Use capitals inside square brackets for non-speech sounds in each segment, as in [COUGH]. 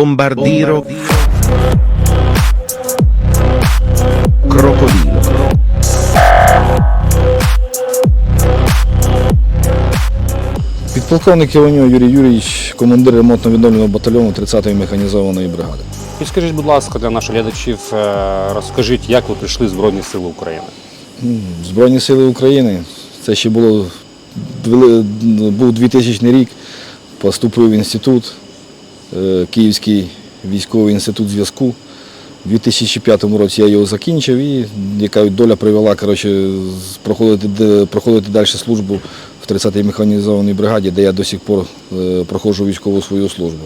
Bombardiro. Crocodilo. Підполковник Іваньов Юрій Юрійович, командир ремонтно-відновленого батальйону 30-ї механізованої бригади. Підскажіть, будь ласка, для наших глядачів, е, розкажіть, як ви прийшли в Збройні Сили України? Збройні сили України. Це ще було був 2000 рік. Поступив в інститут, Київський військовий інститут зв'язку. У 2005 році я його закінчив і яка доля привела коротше, проходити, проходити далі службу в 30-й механізованій бригаді, де я до сих пор е, проходжу військову свою службу.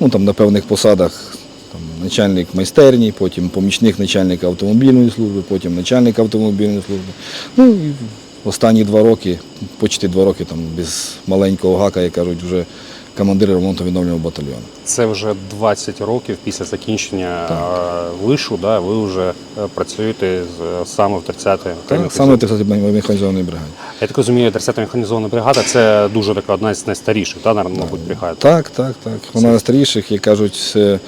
Ну, там, на певних посадах там, начальник майстерні, потім помічник начальника автомобільної служби, потім начальник автомобільної служби. Ну і останні два роки, почти два роки, там, без маленького гака, як кажуть, вже командир ремонтно-відновлювального батальйону. Це вже 20 років після закінчення е, вишу, да, ви вже е, працюєте з, саме в 30-й Так, саме в 30-й механізованій бригаді. Я так розумію, 30-та механізована бригада це дуже така одна з найстаріших, да, наверно, мабуть, бригад. Так, так, так. Вона на старіших, як кажуть, е,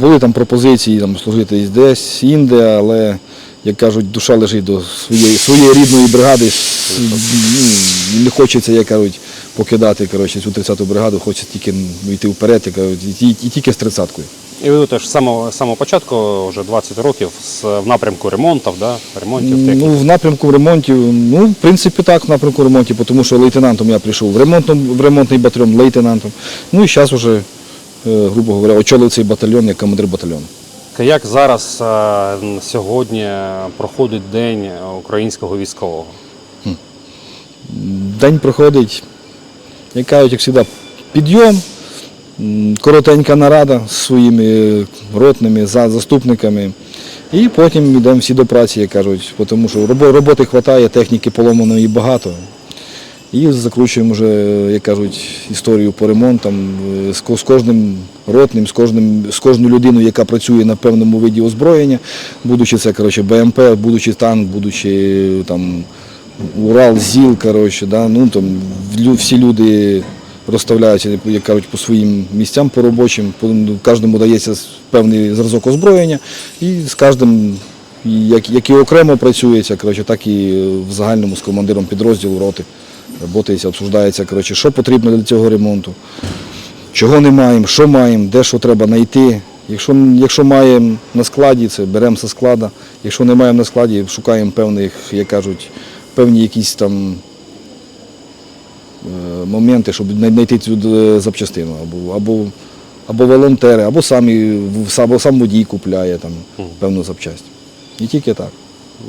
були там пропозиції там, служити і десь, інде, але, як кажуть, душа лежить до своєї, своєї рідної бригади. Ну, Не хочеться, як кажуть, покидати коротше, цю 30-ту бригаду, хочеться тільки ну, йти вперед, як кажуть, і, і тільки з 30-кою. І ви теж з самого, самого початку, вже 20 років, з, в напрямку ремонтів, да, ремонтів, техніки. Ну, в напрямку ремонтів, ну, в принципі, так, в напрямку ремонтів, тому що лейтенантом я прийшов в, ремонтном, в ремонтний батальйон лейтенантом. Ну і зараз вже, е, грубо говоря, очолив цей батальйон як командир батальйону. Як зараз е, сьогодні проходить день українського військового? День проходить, як кажуть, як завжди, підйом, коротенька нарада з своїми ротними заступниками. І потім йдемо всі до праці, як кажуть, тому що роботи вистачає, техніки поломаної багато. І закручуємо вже, як кажуть, історію по ремонтам е, з кожним ротним, з кожним, з кожною людиною, яка працює на певному виді озброєння, будучи це коротше, БМП, будучи танк, будучи там, Урал, ЗІЛ, коротше, да, ну, там, всі люди розставляються, як кажуть, по своїм місцям по робочим, ну, кожному дається певний зразок озброєння, і з кожним, як, як і окремо працюється, коротше, так і в загальному з командиром підрозділу роти. Работається, обсуждається, коротше, що потрібно для цього ремонту, чого не маємо, що маємо, де що треба знайти. Якщо, якщо маємо на складі, це беремо зі складу. Якщо не маємо на складі, шукаємо певних, як кажуть, певні якісь там е, моменти, щоб знайти цю е, запчастину. Або, або, або волонтери, або самі, або сам водій купляє там, певну запчасть. І тільки так.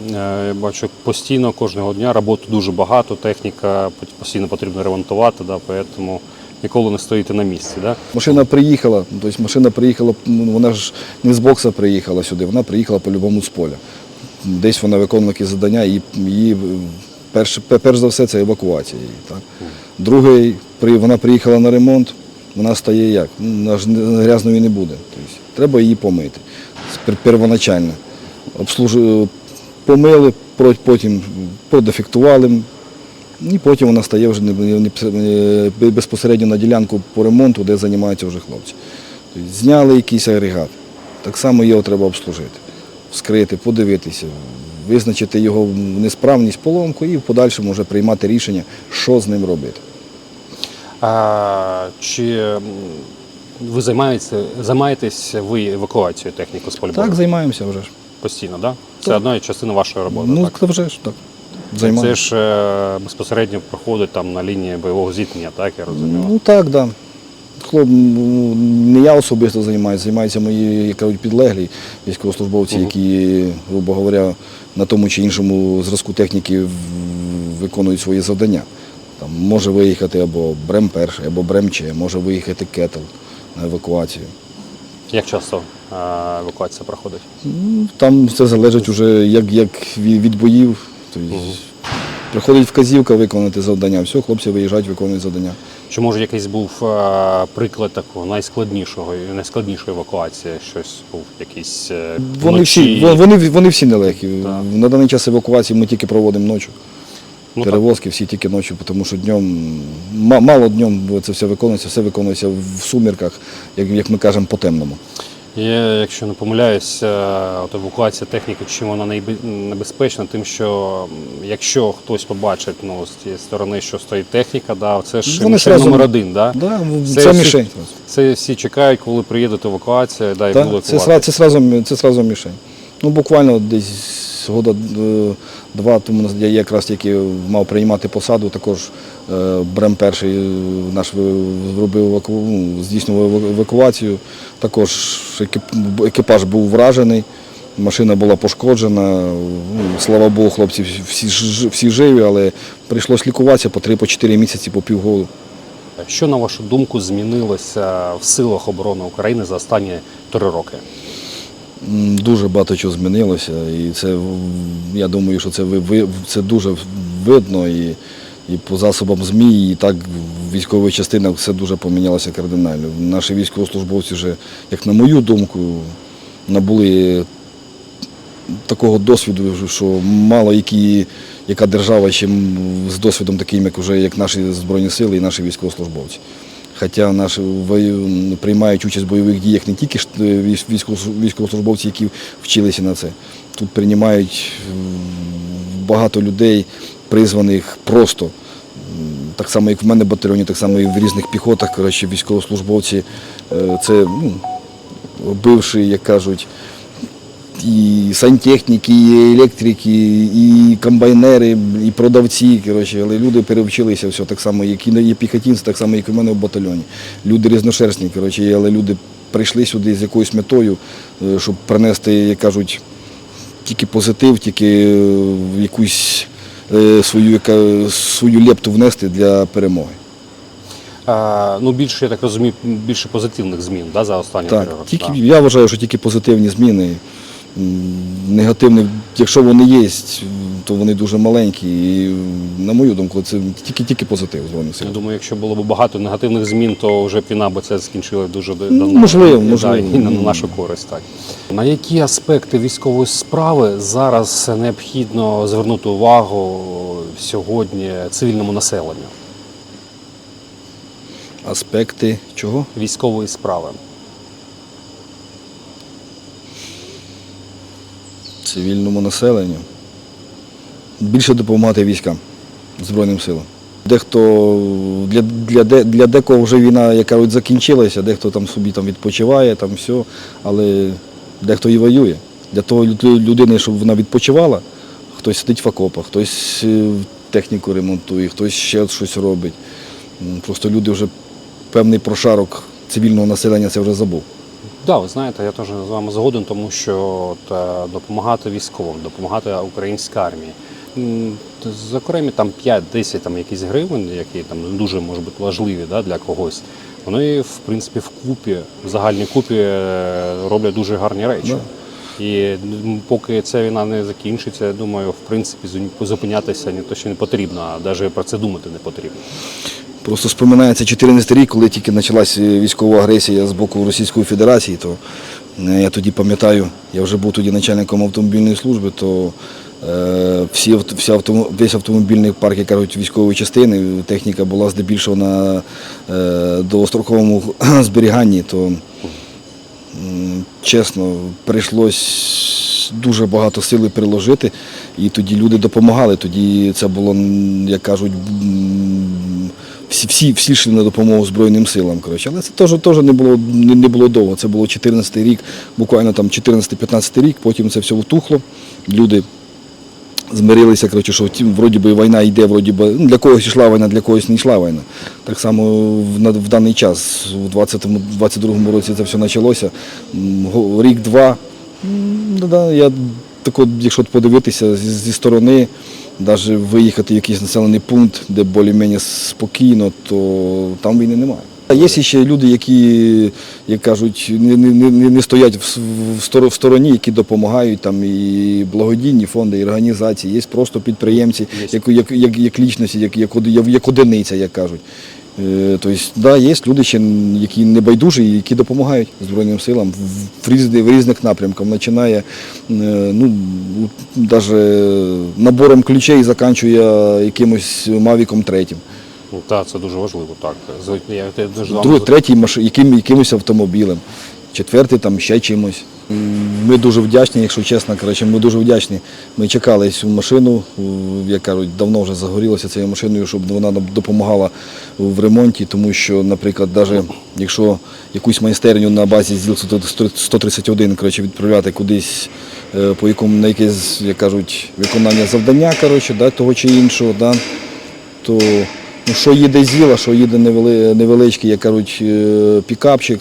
Е, Я бачу постійно кожного дня роботи дуже багато, техніка постійно потрібно ремонтувати, да, тому ніколи не стоїте на місці. Да? Машина приїхала, ну, тобто машина приїхала, ну, вона ж не з бокса приїхала сюди, вона приїхала по-любому з поля. Десь вона виконувала якісь завдання, і її перш, перш за все це евакуація. її, Так? Друге, вона приїхала на ремонт, вона стає як? Ну, Вона ж грязною не буде. Тобто, треба її помити. Первоначально. Обслужи, помили, потім продефектували, і потім вона стає вже безпосередньо на ділянку по ремонту, де займаються вже хлопці. Тобто зняли якийсь агрегат, так само його треба обслужити, вскрити, подивитися, визначити його несправність, поломку і в подальшому вже приймати рішення, що з ним робити. А, чи ви займаєтеся, займаєтесь ви евакуацією техніки з поля Так, займаємося вже ж. Постійно, да? Це одна частина вашої роботи. Ну, так? це вже ж так. Це ж е, безпосередньо проходить там на лінії бойового зіткнення, так я розумію. Ну так, так. Да. Хлоп, ну, не я особисто займаюся, займаються мої як кажуть, підлеглі військовослужбовці, які, грубо говоря, на тому чи іншому зразку техніки в- виконують свої завдання. Там може виїхати або Брем перший, або Брем Че, може виїхати кетл на евакуацію. Як часто евакуація проходить? Ну, Там все залежить вже як, як від боїв. Тобто, Приходить вказівка виконати завдання, все, хлопці виїжджають, виконують завдання. Чи може якийсь був приклад такого найскладнішого найскладнішої евакуації? Щось був якийсь е, Вони вночі? всі, вон- вони, вони всі нелегкі. Так. На даний час евакуації ми тільки проводимо ночі. Ну, так. перевозки всі тільки ночі, тому що днем, мало днем це все виконується, все виконується в сумірках, як, як ми кажемо, по темному. Я, якщо не помиляюсь, от евакуація техніки, чим вона небезпечна, тим, що якщо хтось побачить ну, з тієї сторони, що стоїть техніка, да, це ж Вони мішень сразу- номер один. Да? Да, Це це всі- мішень. Це всі чекають, коли приїде евакуація, да, і Так, будуть це, сра- це, сразу, це сразу мішень. Ну, буквально десь года е, два тому я якраз тільки мав приймати посаду, також е, Брем перший е, наш зробив ну, здійснював евакуацію. Також екіпаж був вражений, машина була пошкоджена. Ну, слава Богу, хлопці всі, всі живі, але прийшлось лікуватися по 3-4 місяці по півголу. Що, на вашу думку, змінилося в силах оборони України за останні три роки? Дуже багато чого змінилося, і це я думаю, що це це дуже видно і, і по засобам ЗМІ, і так в військових частинах все дуже помінялося кардинально. Наші військовослужбовці вже, як на мою думку, набули такого досвіду, що мало які, яка держава ще з досвідом таким, як вже як наші Збройні Сили і наші військовослужбовці. Хоча наші приймають участь в бойових діях не тільки е, військ- військово- військовослужбовці, які вчилися на це. Тут приймають багато людей, призваних просто. Так само, як в мене в батальйоні, так само і в різних піхотах, коротше, військовослужбовці. е, Це ну, бивші, як кажуть, і сантехніки, і електрики, і комбайнери, і продавці. Коротше, але люди перевчилися все так само, як і є піхотинці, так само, як і в мене в батальйоні. Люди різношерстні, коротше, але люди прийшли сюди з якоюсь метою, е, щоб принести, як кажуть, тільки позитив, тільки е, якусь е, свою, яка, свою лепту внести для перемоги. А, ну, більше, я так розумію, більше позитивних змін да, за останні Так, тільки, Да. я вважаю, що тільки позитивні зміни. М, Негативні, якщо вони є, то вони дуже маленькі. І, на мою думку, це тільки, тільки позитив Збройних сил. Я думаю, якщо було б багато негативних змін, то вже б війна би це скінчила дуже д- давно. можливо, можливо. І на нашу користь. Так. На які аспекти військової справи зараз необхідно звернути увагу сьогодні цивільному населенню? Аспекти чого? Військової справи. Цивільному населенню. Більше допомагати військам, Збройним силам. Дехто для, для, для декого вже війна, яка закінчилася, дехто там собі там відпочиває, там все, але дехто і воює. Для того людини, щоб вона відпочивала, хтось сидить в окопах, хтось е, техніку ремонтує, хтось ще щось робить. Просто люди вже певний прошарок цивільного населення це вже забув. Да, ви знаєте, я теж з вами згоден, тому що от, е, допомагати військовим, допомагати українській армії. Зокрема, там 5-10 там, якісь гривень, які там дуже можуть бути важливі да, для когось. Вони, в принципі, вкупі, в загальній купі е, роблять дуже гарні речі. І поки ця війна не закінчиться, я думаю, в принципі, зупинятися не то, що не потрібно, а навіть про це думати не потрібно. Просто споминається 14 рік, коли тільки почалася військова агресія з боку Російської Федерації, то е, я тоді пам'ятаю, я вже був тоді начальником автомобільної служби, то е, всі, авто- вся весь автомобільний парк, як кажуть, військової частини, техніка була здебільшого на е, довгостроковому [CLEARS THROAT] зберіганні, то чесно, прийшлось дуже багато сили приложити, і тоді люди допомагали. Тоді це було, як кажуть, всі, всі, всі йшли на допомогу Збройним силам. Коротше. Але це теж, теж не, було, не, не було довго. Це було 14 рік, буквально там 14-15 рік, потім це все втухло. Люди змирилися, коротше, що вроді би війна йде, вроді би, ну, для когось йшла війна, для когось не йшла війна. Так само в, на, в даний час, у 20-му, 22-му році це все почалося. Рік-два. Да, я тако, якщо подивитися зі, зі сторони, навіть виїхати в якийсь населений пункт, де більш-менш спокійно, то там війни немає. Є ще люди, які, як кажуть, не, не, не, не стоять в, в в стороні, які допомагають там і благодійні фонди, і організації, є просто підприємці, як, як, як, як лічності, як, як, як одиниця, як кажуть. Е, Тобто, да, є люди, ще, які не байдужі, які допомагають Збройним силам в, в, різних, в різних напрямках. Починає е, ну, навіть набором ключей і закінчує якимось Мавіком третім. Ну, так, це дуже важливо, так. Я, я дуже Другий, третій машин, яким, якимось автомобілем, четвертий там ще чимось. Ми дуже вдячні, якщо чесно, коротше, ми дуже вдячні. Ми чекали цю машину, як кажуть, давно вже загорілося цією машиною, щоб вона нам допомагала в ремонті, тому що, наприклад, навіть якщо якусь майстерню на базі ЗІЛ 131 коротше, відправляти кудись е, по якому на якесь, як кажуть, виконання завдання, коротше, да, того чи іншого, да, то що їде зіла, що їде невеличкий, як кажуть, е, пікапчик,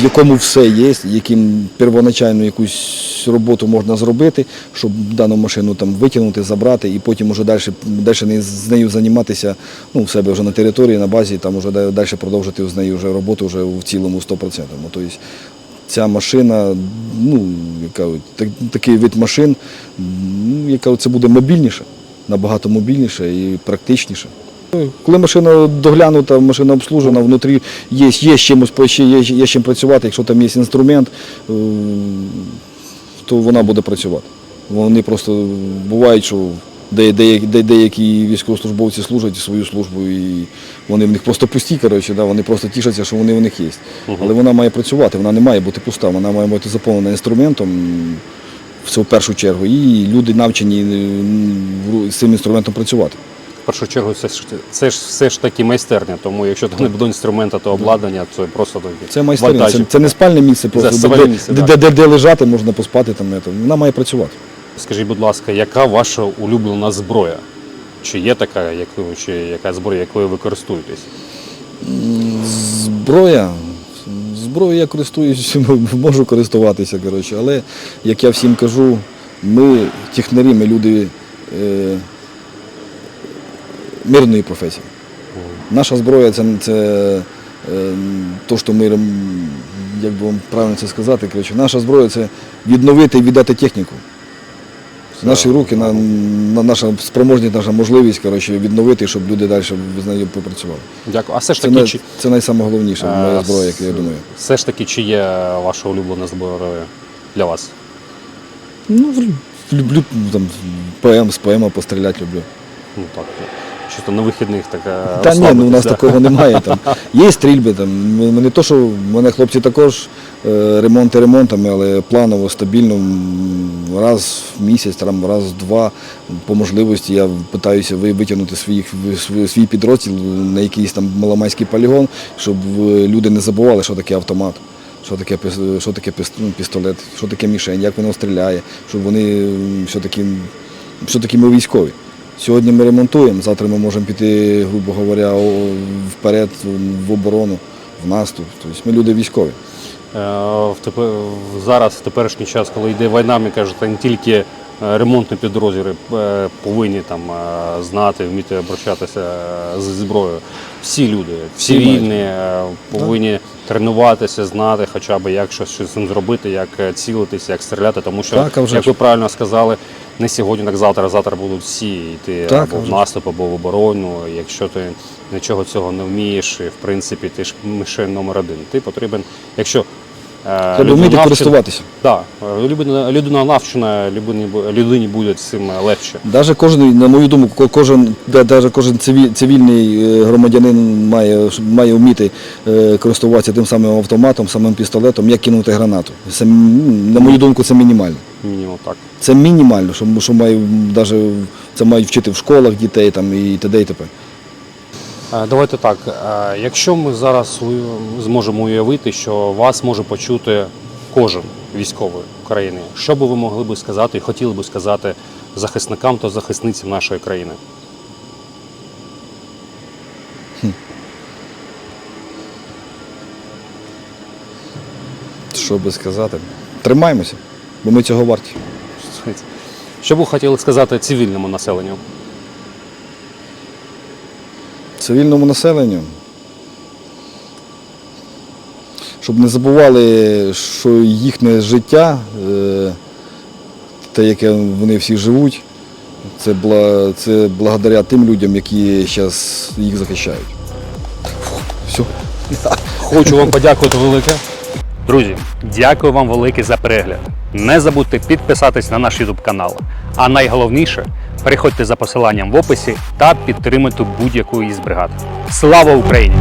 в якому все є, яким первоначально якусь роботу можна зробити, щоб дану машину там витягнути, забрати і потім уже далі, далі з нею займатися ну, в себе вже на території, на базі, там вже далі продовжити з нею вже роботу вже в цілому 100%. Ну, Тобто, ця машина, ну, як кажуть, так- такий вид машин, ну, яка це буде мобільніше, набагато мобільніше і практичніше. Коли машина доглянута, машина обслужена, внутрі є, є чимось є, є з чим працювати, якщо там є інструмент, е, то вона буде працювати. Вони просто бувають, що де, де, де, деякі військовослужбовці служать свою службу, і вони в них просто пусті, коротше, да, вони просто тішаться, що вони в них є. Але вона має працювати, вона не має бути пуста, вона має бути заповнена інструментом. Це в першу чергу. І люди навчені е, з цим інструментом працювати. В першу чергу це ж, це ж все ж таки майстерня, тому якщо там не буде інструмента, то обладнання, це просто Це майстерня, це, це не спальне місце, просто де, де, місце, де, так. де, де лежати, можна поспати. Там. Вона має працювати. Скажіть, будь ласка, яка ваша улюблена зброя? Чи є така, яку, чи яка зброя, якою ви користуєтесь? Зброя. Зброю я користуюсь, [LAUGHS] можу користуватися, коротше. але як я всім кажу, ми технарі, ми люди е, мирної професії. Наша зброя це, це е, то, що ми, як би вам правильно це сказати, коротше, наша зброя це відновити і віддати техніку. Наші руки, на, на наша спроможність, наша можливість коротше, відновити, щоб люди далі з нею попрацювали. Дякую. А все ж Це, таки, най, чи, це найсамоголовніша моя е, зброя, яку я думаю. все ж таки, чи є ваша улюблена зброя для вас? Ну, люблю там, ПМ, з ПМ постріляти люблю. Ну так, чисто на вихідних така. Та ні, ну у нас да? такого немає. Там. [LAUGHS] Є стрільби, там. не то, що в мене хлопці також е, ремонти ремонтами, але планово, стабільно, раз в місяць, там, раз в два, по можливості я намагаюся витягнути своїх, свій, свій підрозділ на якийсь там маломайський полігон, щоб е, люди не забували, що таке автомат. Що таке, що таке ну, пістолет, що таке мішень, як воно стріляє, щоб вони все-таки, все-таки ми військові. Сьогодні ми ремонтуємо, завтра ми можемо піти, грубо говоря, вперед в оборону, в наступ. Тобто ми люди військові. Е, зараз, в теперішній час, коли йде війна, ми кажуть, не тільки ремонтні підрозділи е, повинні там е, знати, вміти обращатися е, з зброєю. Всі люди, Всі цивільні, е, повинні тренуватися, знати хоча б як щось з цим зробити, як е, цілитися, як стріляти, тому що, Так, вже як ви правильно сказали, не сьогодні, так завтра, завтра будуть всі йти Так, або в наступ, або в оборону. Якщо ти нічого цього не вмієш, і, в принципі, ти ж мишень номер один. Ти потрібен, якщо е, Треба людина вміти навчена- користуватися. Так, людина, людина навчена, людині, людині буде цим легше. Навіть кожен, на мою думку, кожен, да- даже кожен цивільний е, громадянин має, має вміти е, користуватися тим самим автоматом, самим пістолетом, як кинути гранату. Це, на мою думку, це мінімально. Мінімум так. Це мінімально, що, що має, даже, це мають вчити в школах дітей там, і т.д. і т.п. Е, Давайте так. е, Якщо ми зараз зможемо уявити, що вас може почути кожен військовий України, що би ви могли би сказати і хотіли би сказати захисникам та захисницям нашої країни? Що би сказати? Тримаємося, бо ми цього варті. Що б ви хотіли сказати цивільному населенню? Цивільному населенню. Щоб не забували, що їхнє життя, е, те, яке вони всі живуть, це, це благодаря тим людям, які зараз їх захищають. Все. Хочу вам подякувати велике. Друзі, дякую вам велике за перегляд. Не забудьте підписатись на наш YouTube канал. А найголовніше, переходьте за посиланням в описі та підтримуйте будь-яку із бригад. Слава Україні!